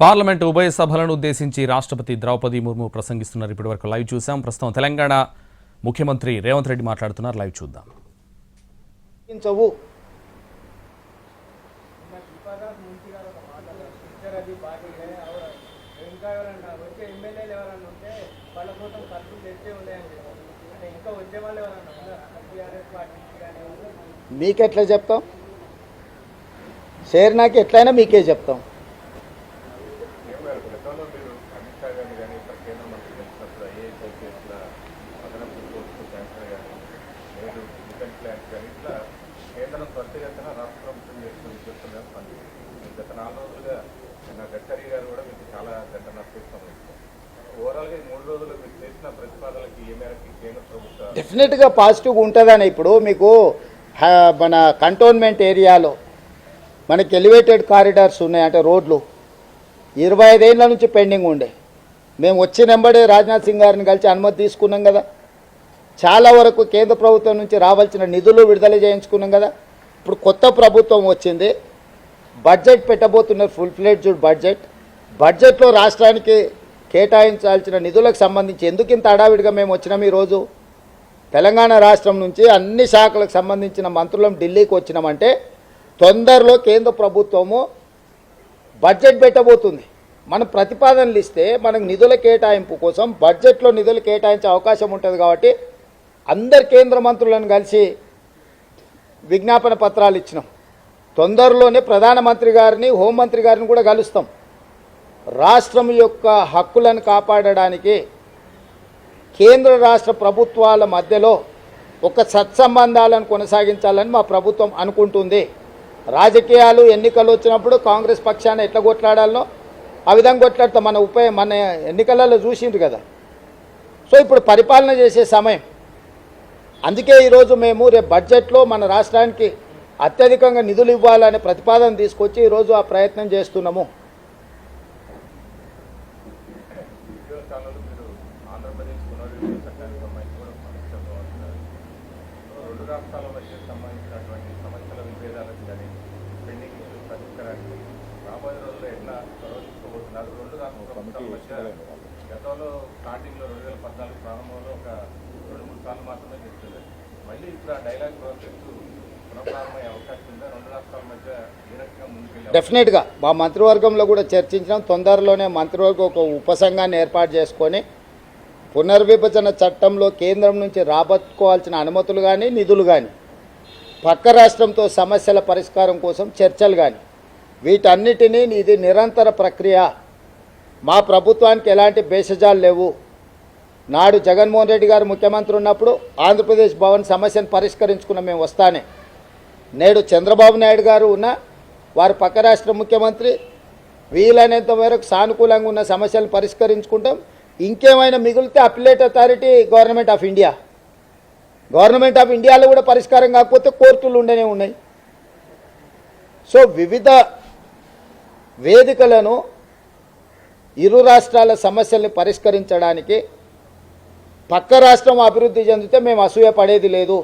Parliament ఉభయ సభలను ఉద్దేశించి రాష్ట్రపతి ద్రౌపది ముర్ము ప్రసంగిస్తున్నారు. ఇప్పటివరకు లైవ్ చూసాం. ప్రస్తుతం తెలంగాణ ముఖ్యమంత్రి రేవంత్ రెడ్డి మాట్లాడుతున్నారు. లైవ్ చూద్దాం. మీకెట్లా చెప్తాం? ఎవరన్నా ఎట్లయినా మీకే చెప్తాం ఉంటే వాళ్ళ కోసం ఖర్చులు తెచ్చే ఉన్నాయని చెప్పారు అంటే ఇంకా వచ్చే వాళ్ళు ఎవరన్నా ఉన్నారా టీఆర్ఎస్ పార్టీ నుంచి కానీ మీకెట్లా చెప్తాం షేర్ నాకు ఎట్లయినా మీకే చెప్తాం గతంలో మీరు అమిత్ షా గారిని కానీ ఇక్కడ కేంద్ర మంత్రి అదనపు కానీ డిఫెన్స్ కానీ ఇట్లా కేంద్రం రాష్ట్ర ప్రభుత్వం గత నాలుగు రోజులుగా నిన్న గడ్కరీ గారు కూడా మీకు చాలా ఓవరాల్గా ఈ మూడు రోజులు మీరు చేసిన ప్రతిపాదనలకి ఏ మేరకు కేంద్ర డెఫినెట్గా పాజిటివ్గా ఉంటుందని ఇప్పుడు మీకు మన కంటోన్మెంట్ ఏరియాలో మనకి ఎలివేటెడ్ కారిడార్స్ ఉన్నాయి అంటే రోడ్లు. ఇరవై ఐదేళ్ళ నుంచి పెండింగ్ ఉండే. మేము వచ్చినెంబడే రాజ్నాథ్ సింగ్ గారిని కలిసి అనుమతి తీసుకున్నాం కదా. చాలా వరకు కేంద్ర ప్రభుత్వం నుంచి రావాల్సిన నిధులు విడుదల చేయించుకున్నాం కదా. ఇప్పుడు కొత్త ప్రభుత్వం వచ్చింది. బడ్జెట్ పెట్టబోతున్నారు ఫుల్ ఫ్లెడ్జ్డ్ బడ్జెట్. బడ్జెట్లో రాష్ట్రానికి కేటాయించాల్సిన నిధులకు సంబంధించి ఎందుకు ఇంత హడావిడిగా మేము వచ్చినాం ఈరోజు? తెలంగాణ రాష్ట్రం నుంచి అన్ని శాఖలకు సంబంధించిన మంత్రులం ఢిల్లీకి వచ్చినామంటే తొందరలో కేంద్ర ప్రభుత్వము బడ్జెట్ పెట్టబోతుంది. మనం ప్రతిపాదనలు ఇస్తే మనకు నిధుల కేటాయింపు కోసం బడ్జెట్లో నిధులు కేటాయించే అవకాశం ఉంటుంది కాబట్టి అందరు కేంద్ర మంత్రులను కలిసి విజ్ఞాపన పత్రాలు ఇచ్చినాం. తొందరలోనే ప్రధానమంత్రి గారిని హోంమంత్రి గారిని కూడా కలుస్తాం. రాష్ట్రం యొక్క హక్కులను కాపాడడానికి కేంద్ర రాష్ట్ర ప్రభుత్వాల మధ్యలో ఒక సత్సంబంధాలను కొనసాగించాలని మా ప్రభుత్వం అనుకుంటుంది. రాజకీయాలు ఎన్నికలు వచ్చినప్పుడు కాంగ్రెస్ పక్షాన ఎట్లా కొట్లాడాలనో ఆ విధంగా కొట్లాడతాం. మన ఉప మన ఎన్నికలలో చూసిండ్రు కదా. సో ఇప్పుడు పరిపాలన చేసే సమయం. అందుకే ఈరోజు మేము రేపు బడ్జెట్లో మన రాష్ట్రానికి అత్యధికంగా నిధులు ఇవ్వాలనే ప్రతిపాదన తీసుకొచ్చి ఈరోజు ఆ ప్రయత్నం చేస్తున్నాము. రాష్ట్రాల మధ్య సంబంధించినటువంటి సమస్యల విభేదాలకు కానీ పెండింగ్ పరిష్కారానికి రాబోయే రోజుల్లో ఎట్లా చొరవ తీసుకోబోతున్నారు రెండు గతంలో స్టార్టింగ్లో వేల పద్నాలుగు ప్రారంభంలో ఒక రెండు మూడు సార్లు మాత్రమే మళ్ళీ ఇప్పుడు ఆ డైలాగ్ ప్రాసెస్ పునఃప్రారంభమయ్యే అవకాశం ఉందా? రెండు రాష్ట్రాల మధ్య ఏ రకంగా ముందుకెళ్ళే డెఫినెట్గా మా మంత్రివర్గంలో కూడా చర్చించడం తొందరలోనే మంత్రివర్గం ఒక ఉపసంఘాన్ని ఏర్పాటు చేసుకొని పునర్విభజన చట్టంలో కేంద్రం నుంచి రాబట్టుకోవాల్సిన అనుమతులు కానీ నిధులు కానీ పక్క రాష్ట్రంతో సమస్యల పరిష్కారం కోసం చర్చలు కానీ వీటన్నిటినీ ఇది నిరంతర ప్రక్రియ. మా ప్రభుత్వానికి ఎలాంటి భేషజాలు లేవు. నాడు జగన్మోహన్ రెడ్డి గారు ముఖ్యమంత్రి ఉన్నప్పుడు ఆంధ్రప్రదేశ్ భవన్ సమస్యను పరిష్కరించుకున్న మేము వస్తానే. నేడు చంద్రబాబు నాయుడు గారు ఉన్న వారి పక్క రాష్ట్ర ముఖ్యమంత్రి వీలైనంత మేరకు సానుకూలంగా ఉన్న సమస్యలను పరిష్కరించుకుంటాం. ఇంకేమైనా మిగిలితే appellate authority government of India. Government of ఇండియాలో కూడా పరిష్కారం కాకపోతే కోర్టులు ఉండనే ఉన్నాయి. సో వివిధ వేదికలను ఇరు రాష్ట్రాల సమస్యల్ని పరిష్కరించడానికి పక్క రాష్ట్రం అభివృద్ధి చెందితే మేము అసూయ పడేది లేదు.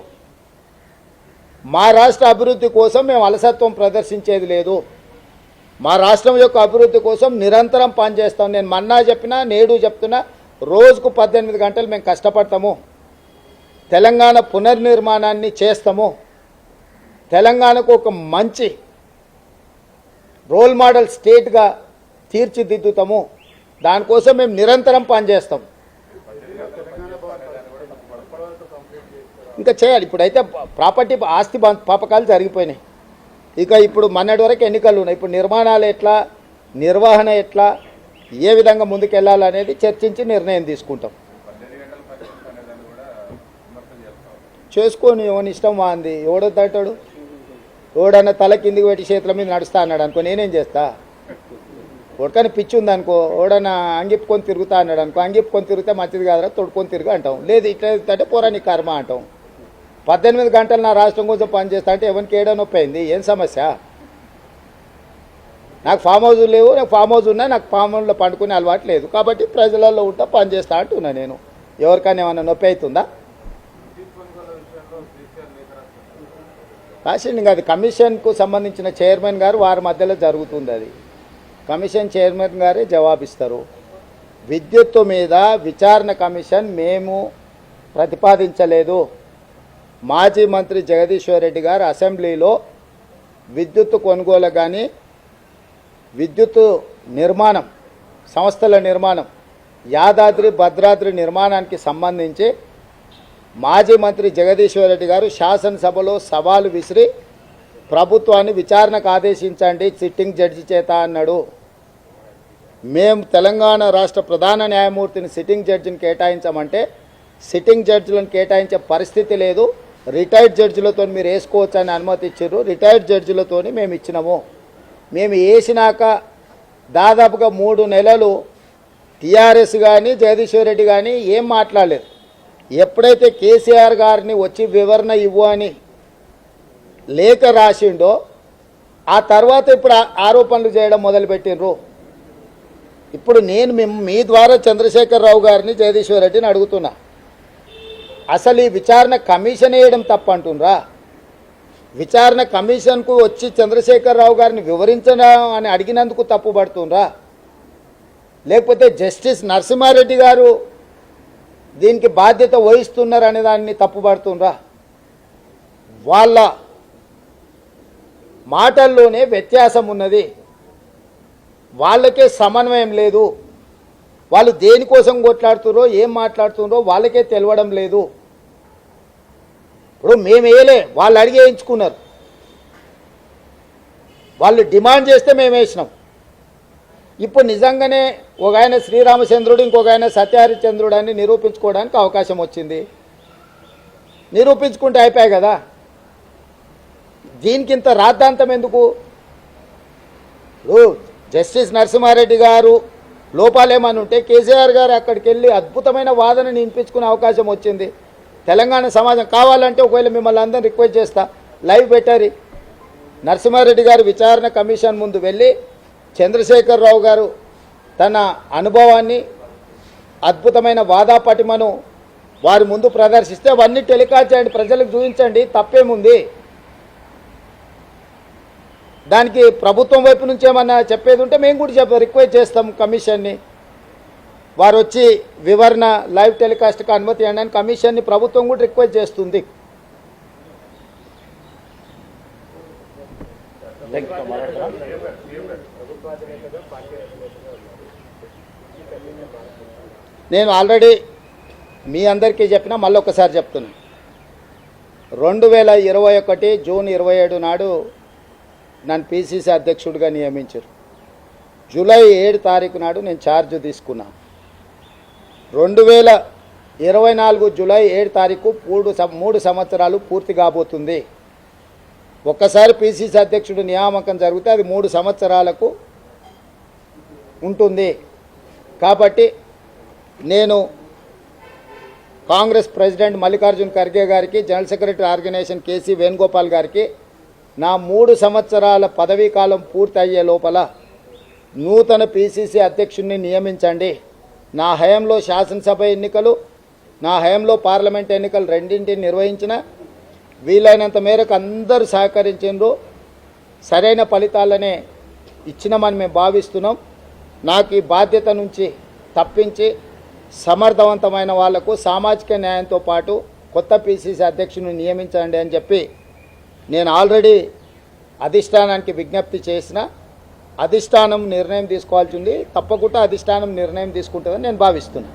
మా రాష్ట్ర అభివృద్ధి కోసం మేము అలసత్వం ప్రదర్శించేది లేదు. మా రాష్ట్రం యొక్క అభివృద్ధి కోసం నిరంతరం పనిచేస్తాం. నేను మన్నా చెప్పినా నేడు చెప్తున్నా రోజుకు పద్దెనిమిది గంటలు మేము కష్టపడతాము. తెలంగాణ పునర్నిర్మాణాన్ని చేస్తాము. తెలంగాణకు ఒక మంచి రోల్ మోడల్ స్టేట్గా తీర్చిదిద్దుతాము. దానికోసం మేము నిరంతరం పనిచేస్తాం. ఇంకా చేయాలి. ఇప్పుడైతే ప్రాపర్టీ ఆస్తి పంపకాలు జరిగిపోయినాయి. ఇక ఇప్పుడు మొన్నటి వరకు ఎన్నికలు ఉన్నాయి. ఇప్పుడు నిర్మాణాలు ఎట్లా నిర్వహణ ఎట్లా ఏ విధంగా ముందుకెళ్ళాలనేది చర్చించి నిర్ణయం తీసుకుంటాం. చేసుకొని ఎవని ఇష్టం వాంది? ఎవడొద్దంటాడు? ఓడన్న తల కిందికి పెట్టి చేతుల మీద నడుస్తా అన్నాడు అనుకో నేనేం చేస్తా? ఉడకని పిచ్చి ఉందనుకో ఓడన ఓడన్నా అంగిప్పుకొని తిరుగుతా అన్నాడు అనుకో అంగిప్పుకొని తిరిగితే మంచిది కాదురా తొడుకొని తిరుగు అంటాం. లేదు ఇట్లా అంటే పోరా కర్మ అంటాం. పద్దెనిమిది గంటలు నా రాష్ట్రం కోసం పనిచేస్తా అంటే ఎవరికి ఏడో నొప్పి అయింది? ఏం సమస్య? నాకు ఫామ్ హౌస్ లేవు నాకు ఫామ్ హౌస్ ఉన్నా నాకు ఫామ్ హౌస్లో పండుకునే అలవాటు లేదు. కాబట్టి ప్రజలలో ఉంటా పనిచేస్తా అంటున్నా నేను. ఎవరికైనా ఏమైనా నొప్పి అవుతుందా? రాసిండి అది కమిషన్కు సంబంధించిన చైర్మన్ గారు వారి మధ్యలో జరుగుతుంది అది. కమిషన్ చైర్మన్ గారే జవాబిస్తారు. విద్యుత్తు మీద విచారణ కమిషన్ మేము ప్రతిపాదించలేదు. మాజీ మంత్రి జగదీశ్వర్ రెడ్డి గారు అసెంబ్లీలో విద్యుత్ కొనుగోలు కానీ విద్యుత్ నిర్మాణం సంస్థల నిర్మాణం యాదాద్రి భద్రాద్రి నిర్మాణానికి సంబంధించి మాజీ మంత్రి జగదీశ్వర్ రెడ్డి గారు శాసనసభలో సవాలు విసిరి ప్రభుత్వాన్ని విచారణకు ఆదేశించండి సిట్టింగ్ జడ్జి చేత అన్నాడు. మేము తెలంగాణ రాష్ట్ర ప్రధాన న్యాయమూర్తిని సిట్టింగ్ జడ్జిని కేటాయించమంటే సిట్టింగ్ జడ్జిలను కేటాయించే పరిస్థితి లేదు. రిటైర్డ్ జడ్జిలతో మీరు వేసుకోవచ్చు అని అనుమతి ఇచ్చారు. రిటైర్డ్ జడ్జిలతో మేము ఇచ్చినాము. మేము వేసినాక దాదాపుగా మూడు నెలలు టీఆర్ఎస్ కానీ జగదీశ్వర్ రెడ్డి కానీ ఏం మాట్లాడలేదు. ఎప్పుడైతే కేసీఆర్ గారిని వచ్చి వివరణ ఇవ్వు అని లేఖ రాసిండో ఆ తర్వాత ఇప్పుడు ఆరోపణలు చేయడం మొదలుపెట్టిండ్రు. ఇప్పుడు నేను మీ ద్వారా చంద్రశేఖరరావు గారిని జగదీశ్వర్ రెడ్డిని అడుగుతున్నా. అసలు ఈ విచారణ కమిషన్ వేయడం తప్పు అంటుండ్రా విచారణ కమిషన్కు వచ్చి చంద్రశేఖరరావు గారిని వివరించడం అని అడిగినందుకు తప్పుపడుతుండ్రా? లేకపోతే జస్టిస్ నరసింహారెడ్డి గారు దీనికి బాధ్యత వహిస్తున్నారు అనే దాన్ని తప్పుపడుతుండ్రా. వాళ్ళ మాటల్లోనే వ్యత్యాసం ఉన్నది. వాళ్ళకే సమన్వయం లేదు. వాళ్ళు దేనికోసం కొట్లాడుతున్నారో ఏం మాట్లాడుతున్నారో వాళ్ళకే తెలవడం లేదు. ఇప్పుడు మేము వేయలే వాళ్ళు అడిగేయించుకున్నారు. వాళ్ళు డిమాండ్ చేస్తే మేము వేసినాం ఇప్పుడు నిజంగానే ఒక ఆయన శ్రీరామచంద్రుడు ఇంకొక ఆయన సత్యహరిచంద్రుడు అని నిరూపించుకోవడానికి అవకాశం వచ్చింది. నిరూపించుకుంటే అయిపోయాయి కదా. దీనికి ఇంత రాద్ధాంతం ఎందుకు? జస్టిస్ నరసింహారెడ్డి గారు లోపాలేమని ఉంటే కేసీఆర్ గారు అక్కడికి వెళ్ళి అద్భుతమైన వాదన వినిపించుకునే అవకాశం వచ్చింది. తెలంగాణ సమాజం కావాలంటే ఒకవేళ మిమ్మల్ని అందరిని రిక్వెస్ట్ చేస్తా. లైవ్ పెట్టారు. నరసింహారెడ్డి గారు విచారణ కమిషన్ ముందు వెళ్ళి చంద్రశేఖరరావు గారు తన అనుభవాన్ని అద్భుతమైన వాదాపటిమను వారి ముందు ప్రదర్శిస్తే అవన్నీ టెలికాస్ట్ చేయండి ప్రజలకు చూపించండి తప్పేముంది? దానికి ప్రభుత్వం వైపు నుంచి ఏమన్నా చెప్పేది ఉంటే మేము కూడా చెప్ప రిక్వెస్ట్ చేస్తాం కమిషన్ని. వారు వచ్చి వివరణ లైవ్ టెలికాస్ట్కి అనుమతి ఇవ్వడానికి కమిషన్ని ప్రభుత్వం కూడా రిక్వెస్ట్ చేస్తుంది. నేను ఆల్రెడీ మీ అందరికీ చెప్పిన మళ్ళీ ఒకసారి చెప్తున్నా. రెండు వేల ఇరవై ఒకటి జూన్ ఇరవై ఏడు నాడు నన్ను పిసిసి అధ్యక్షుడిగా నియమించారు. జూలై ఏడు తారీఖు నాడు నేను ఛార్జ్ తీసుకున్నా. రెండు వేల ఇరవై నాలుగు జూలై ఏడు తారీఖు మూడు సం- మూడు సంవత్సరాలు పూర్తి కాబోతుంది. ఒక్కసారి పిసిసి అధ్యక్షుడు నియామకం జరిగితే అది మూడు సంవత్సరాలకు ఉంటుంది. కాబట్టి నేను కాంగ్రెస్ ప్రెసిడెంట్ మల్లికార్జున్ ఖర్గే గారికి general secretary organisation K C Venugopal గారికి నా మూడు సంవత్సరాల పదవీ కాలం పూర్తి అయ్యే లోపల నూతన పిసిసి అధ్యక్షుడిని నియమించండి. నా హయంలో శాసనసభ ఎన్నికలు నా హయంలో పార్లమెంట్ ఎన్నికలు రెండింటిని నిర్వహించిన వీలైనంత మేరకు అందరూ సహకరించిండ్రు సరైన ఫలితాలనే ఇచ్చినామని మేము భావిస్తున్నాం. నాకు ఈ బాధ్యత నుంచి తప్పించి సమర్థవంతమైన వాళ్ళకు సామాజిక న్యాయంతో పాటు కొత్త పిసిసి అధ్యక్షుని నియమించండి అని చెప్పి నేను ఆల్రెడీ అధిష్టానానికి విజ్ఞప్తి చేసిన అధిష్టానం నిర్ణయం తీసుకోవాల్సి ఉంది. తప్పకుండా అధిష్టానం నిర్ణయం తీసుకుంటుందని నేను భావిస్తున్నాను.